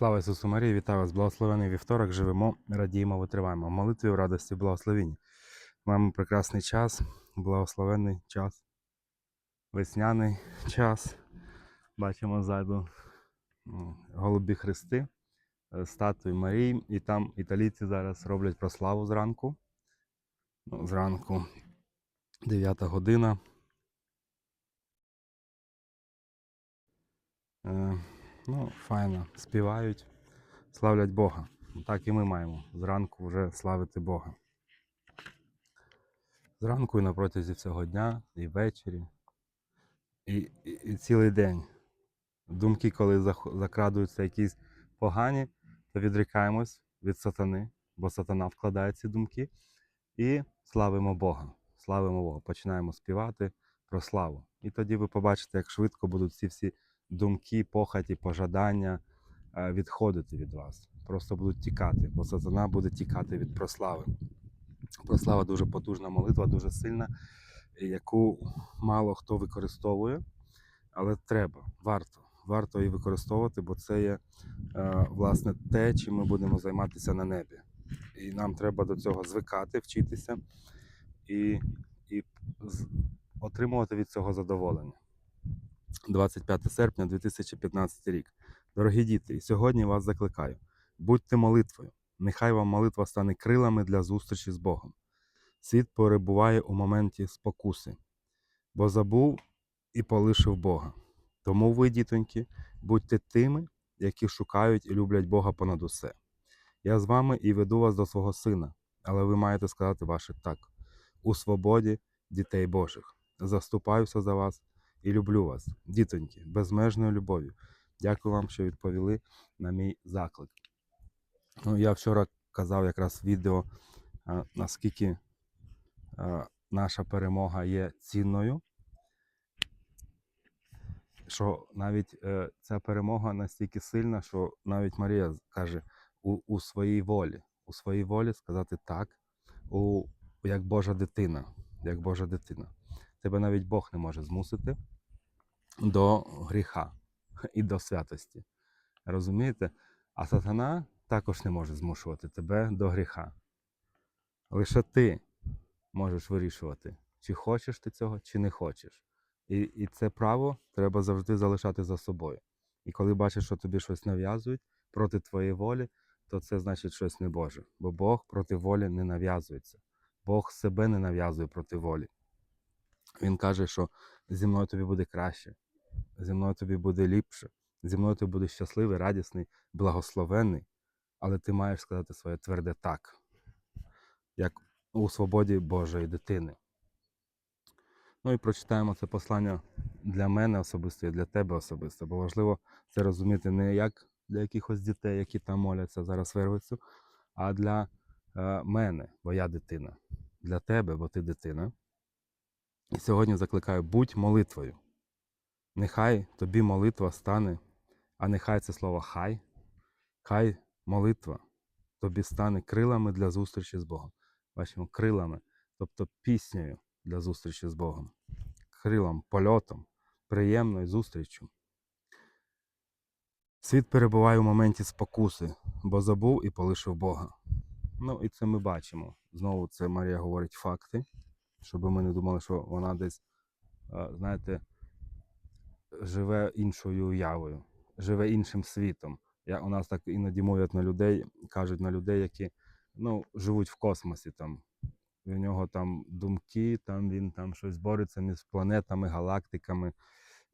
Слава Ісусу Марії, вітаю вас, благословений вівторок. Живемо, радіємо, витриваємо. В молитві в радості, в благословенні. Маємо прекрасний час, благословенний час, весняний час. Бачимо ззаду голубі хрести, е, статуї Марії. І там італійці зараз роблять прославу зранку. Ну, зранку 9 година. Ну, файно, співають, славлять Бога. Так і ми маємо зранку вже славити Бога. Зранку і на протязі всього дня, і ввечері, і, і, і цілий день. Думки, коли закрадуються якісь погані, то відрікаємось від сатани, бо сатана вкладає ці думки, і славимо Бога. Славимо Бога. Починаємо співати про славу. І тоді ви побачите, як швидко будуть ці всі думки, похоті, пожадання е, відходити від вас. Просто будуть тікати, бо сатана буде тікати від прослави. Прослава дуже потужна молитва, дуже сильна, яку мало хто використовує, але треба, варто. Варто її використовувати, бо це є е, власне те, чим ми будемо займатися на небі. І нам треба до цього звикати, вчитися і, і отримувати від цього задоволення. 25 серпня 2015 рік. Дорогі діти, і сьогодні вас закликаю: будьте молитвою. Нехай вам молитва стане крилами для зустрічі з Богом. Світ перебуває у моменті спокуси, бо забув і полишив Бога. Тому ви, дітоньки, будьте тими, які шукають і люблять Бога понад усе. Я з вами і веду вас до свого сина, але ви маєте сказати ваше так у свободі дітей Божих. Заступаюся за вас і люблю вас, дітоньки, безмежною любов'ю. Дякую вам, що відповіли на мій заклик. Ну, я вчора казав якраз відео, а, наскільки а, наша перемога є цінною, що навіть е, ця перемога настільки сильна, що навіть Марія каже у, у своїй волі, у своїй волі сказати так, у, як Божа дитина, як Божа дитина. Тебе навіть Бог не може змусити до гріха і до святості. Розумієте? А сатана також не може змушувати тебе до гріха. Лише ти можеш вирішувати, чи хочеш ти цього, чи не хочеш. І, і це право треба завжди залишати за собою. І коли бачиш, що тобі щось нав'язують проти твоєї волі, то це значить щось не Боже. Бо Бог проти волі не нав'язується. Бог себе не нав'язує проти волі. Він каже, що зі мною тобі буде краще, зі мною тобі буде ліпше, зі мною ти будеш щасливий, радісний, благословенний, але ти маєш сказати своє тверде так, як у свободі Божої дитини. Ну і прочитаємо це послання для мене особисто і для тебе особисто, бо важливо це розуміти не як для якихось дітей, які там моляться зараз вервицю, а для е, мене, бо я дитина, для тебе, бо ти дитина. І сьогодні закликаю, будь молитвою. Нехай тобі молитва стане, а нехай це слово хай, хай молитва тобі стане крилами для зустрічі з Богом. Бачимо, крилами, тобто піснею для зустрічі з Богом, крилом, польотом, приємною зустрічю. Світ перебуває у моменті спокуси, бо забув і полишив Бога. Ну і це ми бачимо. Знову це Марія говорить факти, щоб ми не думали, що вона десь, е, знаєте, живе іншою уявою, живе іншим світом. Я, у нас так іноді мовлять на людей, кажуть на людей, які ну, живуть в космосі там. В нього там думки, там він там щось бореться між планетами, галактиками.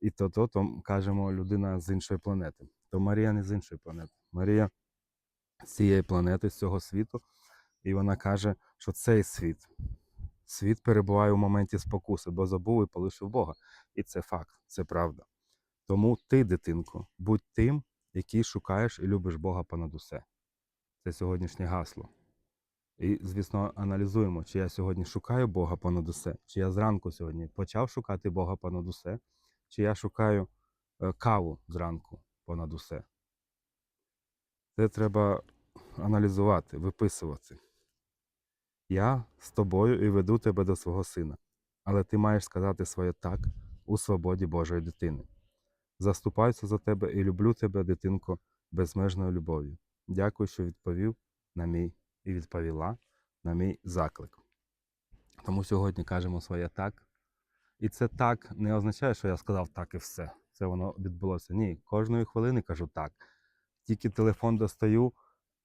І то, то, то кажемо, людина з іншої планети. То Марія не з іншої планети. Марія з цієї планети, з цього світу. І вона каже, що цей світ, світ перебуває у моменті спокуси, бо забув і полишив Бога. І це факт, це правда. Тому ти, дитинко, будь тим, який шукаєш і любиш Бога понад усе. Це сьогоднішнє гасло. І, звісно, аналізуємо, чи я сьогодні шукаю Бога понад усе, чи я зранку сьогодні почав шукати Бога понад усе, чи я шукаю е, каву зранку понад усе. Це треба аналізувати, виписувати. Я з тобою і веду тебе до свого сина, але ти маєш сказати своє так у свободі Божої дитини. Заступаюся за тебе і люблю тебе, дитинко, безмежною любов'ю. Дякую, що відповів на мій і відповіла на мій заклик. Тому сьогодні кажемо своє так. І це так не означає, що я сказав так і все. Це воно відбулося. Ні, кожної хвилини кажу так. Тільки телефон достаю,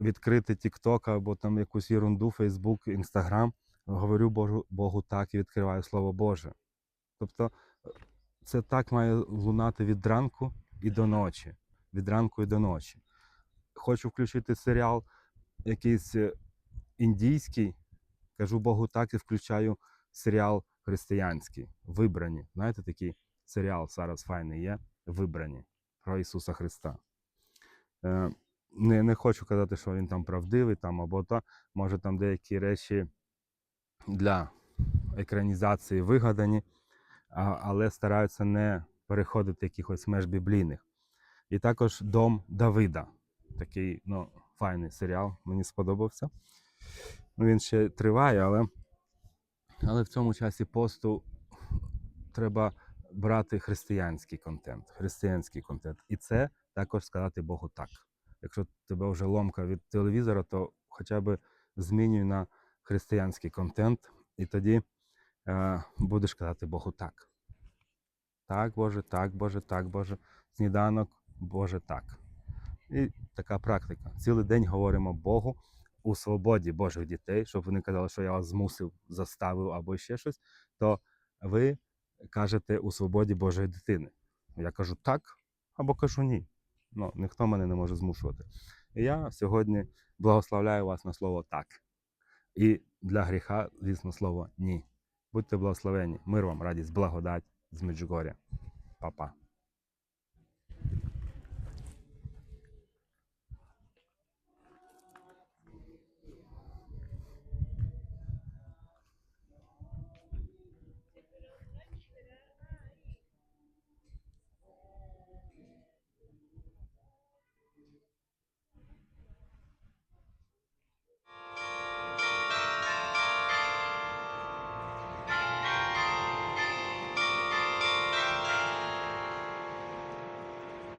відкрити TikTok або там якусь ерунду, Facebook, Instagram, говорю Богу, Богу так і відкриваю Слово Боже. Тобто е, це так має лунати від ранку і до ночі. Від ранку і до ночі. Хочу включити серіал якийсь е, індійський, кажу Богу так і включаю серіал християнський. Вибрані. Знаєте, такий серіал зараз файний є. Вибрані про Ісуса Христа. Не, не хочу казати, що він там правдивий там або то. Може там деякі речі для екранізації вигадані, а, але стараються не переходити якихось меж біблійних. І також Дом Давида. Такий ну, файний серіал, мені сподобався. Ну, він ще триває, але, але в цьому часі посту треба брати християнський контент. Християнський контент. І це також сказати Богу так. Якщо тебе вже ломка від телевізора, то хоча б змінюй на християнський контент, і тоді е, будеш казати Богу так. Так, Боже, так, Боже, так, Боже. Сніданок, Боже, так. І така практика. Цілий день говоримо Богу у свободі Божих дітей, щоб вони казали, що я вас змусив, заставив або ще щось, то ви кажете у свободі Божої дитини. Я кажу так або кажу ні. Ну, ніхто мене не може змушувати. І я сьогодні благословляю вас на слово так. І для гріха, звісно, слово ні. Будьте благословені. Мир вам, радість, благодать з Меджугоря. Па-па.